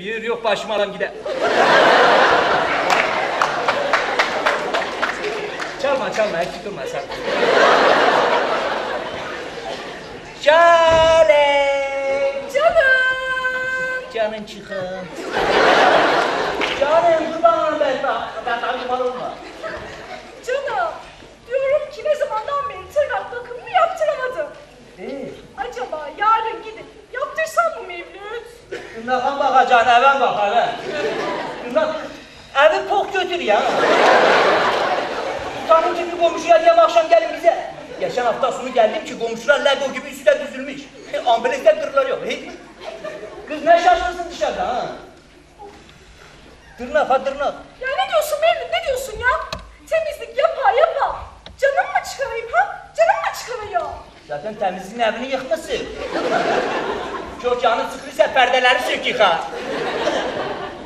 Bir yok başıma alam gider. çalma çalma eksik durma sen. Şale. Canım. Canın çıkın. Canım kurban olayım ben. Ben ben kurban olma. Canım. Diyorum ki ne zamandan beri tırnak bakımını yaptıramadım. Ee, Acaba yarın gidip yaptırsam mı Mevlüt? Bundan bakacağına eve bak eve. Bundan evi pok götür ya. Utanınca bir komşuya diye akşam gelin bize. Geçen hafta sonu geldim ki komşular Lego gibi üstüne düzülmüş. Ambulesler kırıklar yok. Hey. Kız ne şaşırsın dışarıda ha? Tırnak ha tırnak. Ya ne diyorsun Mevlüt ne diyorsun ya? Temizlik yapa yapa. Canım mı çıkarayım ha? Canım mı çıkarıyor? Zaten temizliğin evini yıkmışsın. Çok canı sıkılırsa perdeleri sök yıka.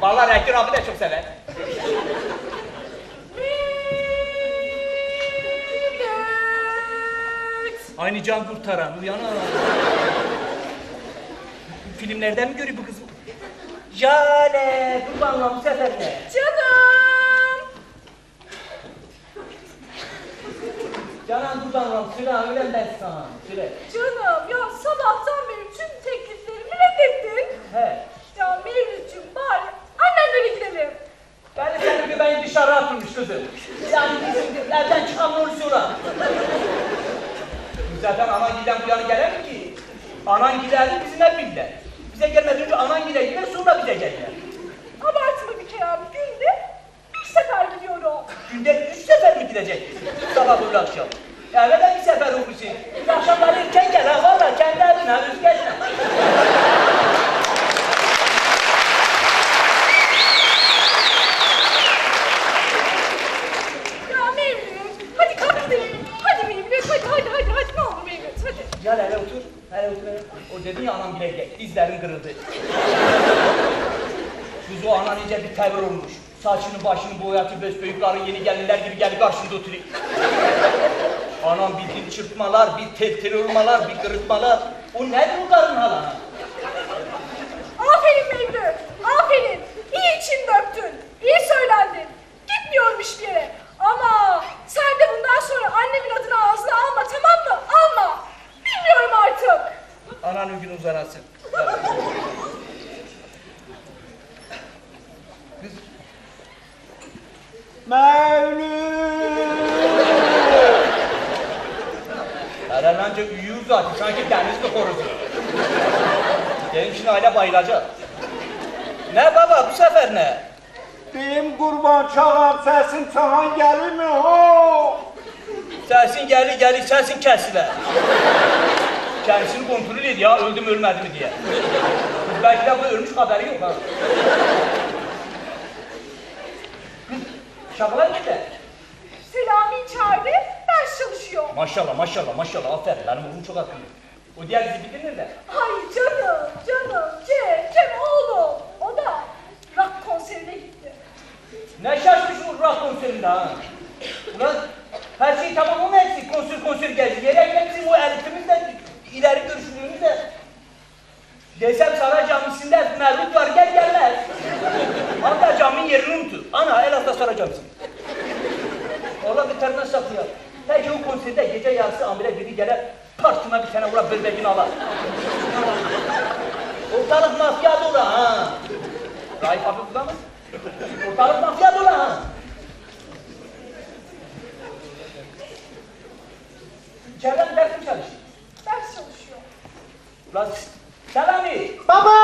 Vallahi rektör abi de çok sever. Aynı can kurtaran, uyanan. Filmlerden mi görüyor bu kız? Jale, kurbanla bu sefer? Canım. Canan kurbanla, süre öyle ben sana, süre. Canım ya sabahtan beri. He. Ya Mevlüt'cüğüm bari gidelim. Ben de senin beni dışarı atılmış kızım. Yani bizim evden çıkan ola. Zaten anan giden bu yana gelir mi ki? Anan giderdi bizim hep bildiler. Bize gelmeden önce anan gider gider sonra bize geldiler. Abartma bir kere abi günde bir sefer gidiyorum. Günde üç sefer mi gidecek? Sabah öğle akşam. Eve de bir sefer olursun. Akşamları erken gel ha valla kendi evin ha üzgeçme. Ya Mevlüt hadi kalk gidelim. Hadi Mevlüt hadi hadi hadi hadi ne olur Mevlüt hadi. Gel hele otur. Hele otur hele. O dedin ya anam bile gel. Dizlerin kırıldı. Kız o anan iyice bir tavır olmuş. Saçını başını boyatı büyük karın yeni gelinler gibi geldi karşında oturuyor. Anam bir dil çırpmalar, bir tel tel olmalar, bir kırıtmalar. O nedir o karın hala? Aferin Mevlüt aferin. İyi için döktün. İyi söylendin. Gitmiyorum hiçbir yere. Ama sen de bundan sonra annemin adını ağzına alma tamam mı? Alma. Bilmiyorum artık. Ananın gün uzanasın. Mevlüt! Herhalde uyuyor zaten. Sanki denizli horozu. Benim şimdi aile bayılacak. Ne baba bu sefer ne? Deyim kurban çağam sesin çağan gelir mi ho? Sesin gelir gelir sesin kesilir. Kendisini kontrol ediyor ya öldü mü ölmedi mi diye. Belki de bu ölmüş haberi yok ha. Şakalar gitti. Selami içeride ders çalışıyor. Maşallah maşallah maşallah aferin benim oğlum çok akıllı. O diğer dizi bilir nerede? Ay canım canım Cem Cem oğlum. O da rock konserine gitti. Ne şaşmış bu rock konserinde ha? Ulan her şey tamam ama eksik konser konser geldi. Gerek bizim o elitimiz de ileri görüşlülüğümüz de. Desem Saray Camisi'nde Mevlüt var gel gelmez. Hatta caminin yerini unutur. Ana el hasta Saray Camisi. Orada bir tane saklıyor. Peki o konserde gece yarısı amire biri gelir partına bir tane vura böbreğini alır. Ortalık mafya dolu ha. Raif abi burada mı? Ortalık mafya dolu ha. İçeriden bir dersim çalış. Ders çalışıyor. Lan Selami. Baba!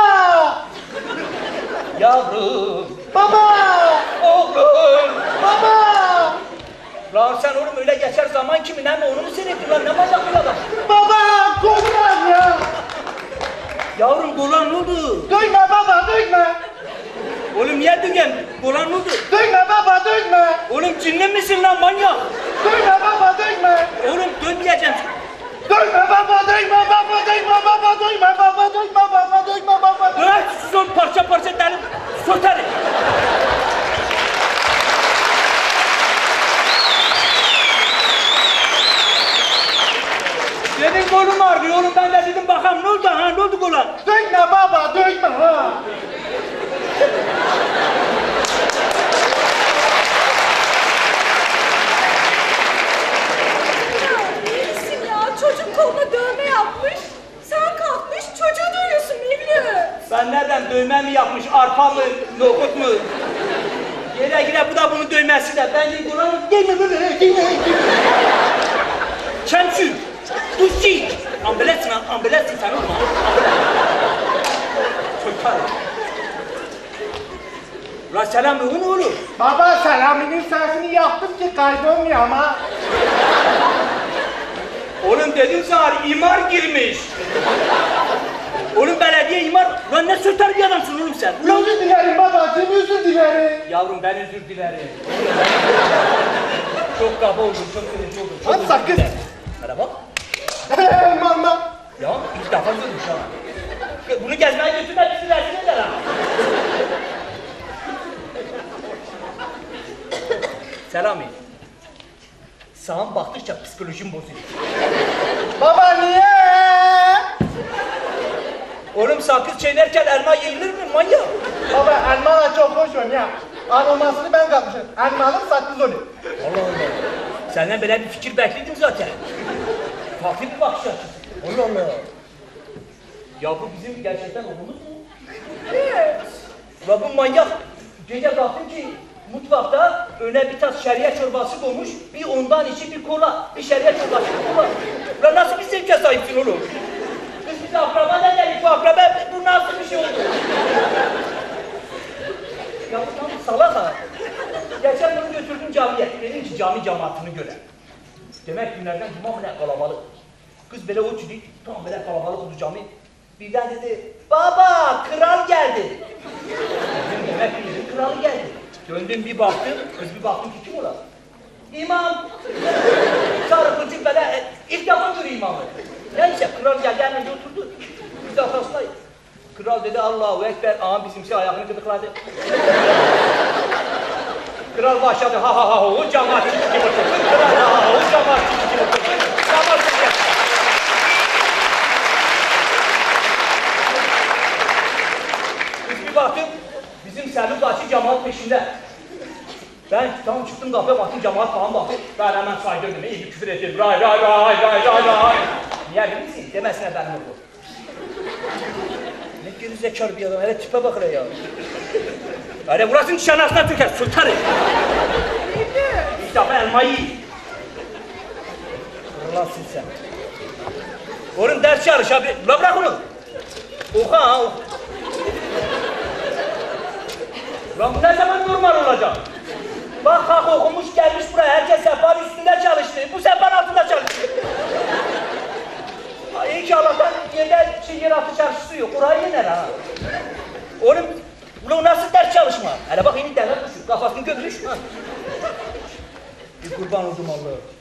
Yavrum. Baba! Oğlum. Baba! Lan sen oğlum öyle geçer zaman kimi ne mi onu mu seyrettin lan ne manyak bir adam. Baba! Kurban ya! Yavrum Golan ne oldu? Duyma baba duyma! Oğlum niye düğün? Golan ne oldu? Duyma baba duyma! Oğlum cinli misin lan manyak? Duyma baba duyma! Oğlum dönmeyeceğim. Duyma baba duyma baba duyma baba duyma baba duyma baba duyma baba duyma! Bırak son parça parça derim. Sotarım. Dedim kolum ağrıyor oğlum ben de dedim bakalım ne oldu ha ne oldu kolan? Duyma baba duyma ha! Ya iyisin ya. Çocuk koluna dövme yapmış. Sen kalkmış çocuğu dövüyorsun Mevlüt. Ben nereden dövme mi yapmış, arpa mı, nohut mu? Gele gire bu da bunun dövmesi de. Ben de değil mi böyle, değil mi, değil mi? Çemsü, duşçi. Ambulans mı, ambulans mı sen olma. Çocuklar. Ulan selam mı ne olur? Baba Selami'nin sesini yaptım ki kaybolmuyor ama. Oğlum dedim sana imar girmiş. Oğlum belediye imar. Ulan ne sürter bir adamsın oğlum sen. Özür dilerim babacığım özür dilerim. Yavrum ben özür dilerim. çok kaba oldum, çok sinirli oldum. Çok Lan özür sakın. dilerim. Merhaba. Mama. Ya ilk defa görmüş ha. Bunu gezmeye götürme bizi eder ha. Selami. Sağım baktıkça psikolojim bozuluyor. Baba niye? Oğlum sakız çiğnerken elma yenilir mi manyak? Baba elma çok hoş oynuyor. Aromasını ben kapmışım. Elmanın sakız oluyor. Allah Allah. Senden böyle bir fikir bekledim zaten. Farklı bir bakış açısı. Allah Allah. Ya bu bizim gerçekten oğlumuz mu? Evet. Ulan bu manyak. Gece baktım ki mutfakta öne bir tas şeriye çorbası koymuş. Bir ondan içi bir kola. Bir şeriye çorbası bir kola. Ulan nasıl bir zevke sahipsin oğlum? Biz akraba ne dedik bu akraba? Bu nasıl bir şey oldu? ya bu tam salak. Geçen bunu götürdüm camiye. Dedim ki cami cemaatini göre. Demek günlerden cuma mı kalabalık. Kız böyle çocuk tam böyle kalabalık oldu cami. Birden dedi, baba kral geldi. Dedim demek ki kralı geldi. Döndüm bir baktım, kız bir baktım ki kim ola? İmam. Sarı kılcık böyle e, ilk defa görüyor imamı. Neyse kral geldi hemen oturdu. Biz de arkasındayız. Kral dedi Allahu Ekber. Ağam bizimki ayağını gıdıkladı. Kral başladı ha ha ha o cemaat gibi oturdu. Kral ha ha o cemaat. Cemaat gibi. Biz bir baktım, bizim Selvi Bahçı cemaat peşinde. Ben tam çıktım kapıya baktım cemaat falan baktı. Ben hemen saydırdım, iyi bir küfür ettim. Ray ray ray ray ray ray. Niye misin? Demesine ben oldu. Ne geri zekalı bir adam, hele tipe bak ya. Hele burasının nişanasına tüker, sultanı. Defa elmayı. Kırılasın sen. Oğlum ders çalış abi. La bırak onu. Oku ha. Lan bu ne zaman normal olacak? Bak hak okumuş gelmiş buraya. Herkes sehpanın üstünde çalıştı. Bu sehpanın altında çalıştı. Ay, İyi ki Allah'tan yerde şey, yer altı çarşısı yok. Orayı yener ha. Oğlum bu nasıl ders çalışma? Hele bak yeni derler kuşu. Kafasını gömüş. Bir kurban oldum Allah'a.